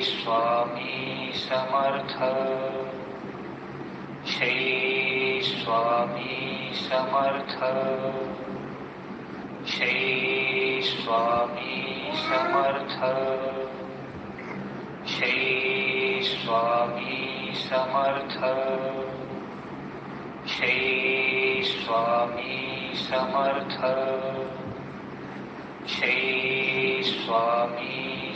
Swami Samarth. Shri Swami Samarth. Shri Swami Samarth. Shri Swami Samarth. Shri Swami Samarth. Shri Swami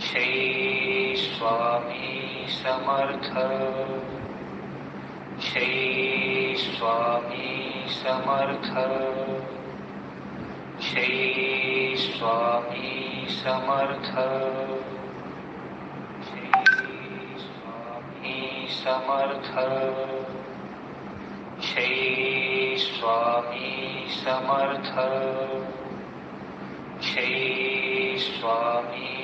Shri Swami Samarth. Shri Swami Samarth. Shri Swami Samarth. Shri Swami Samarth. Shri Swami Samarth. Shri Swami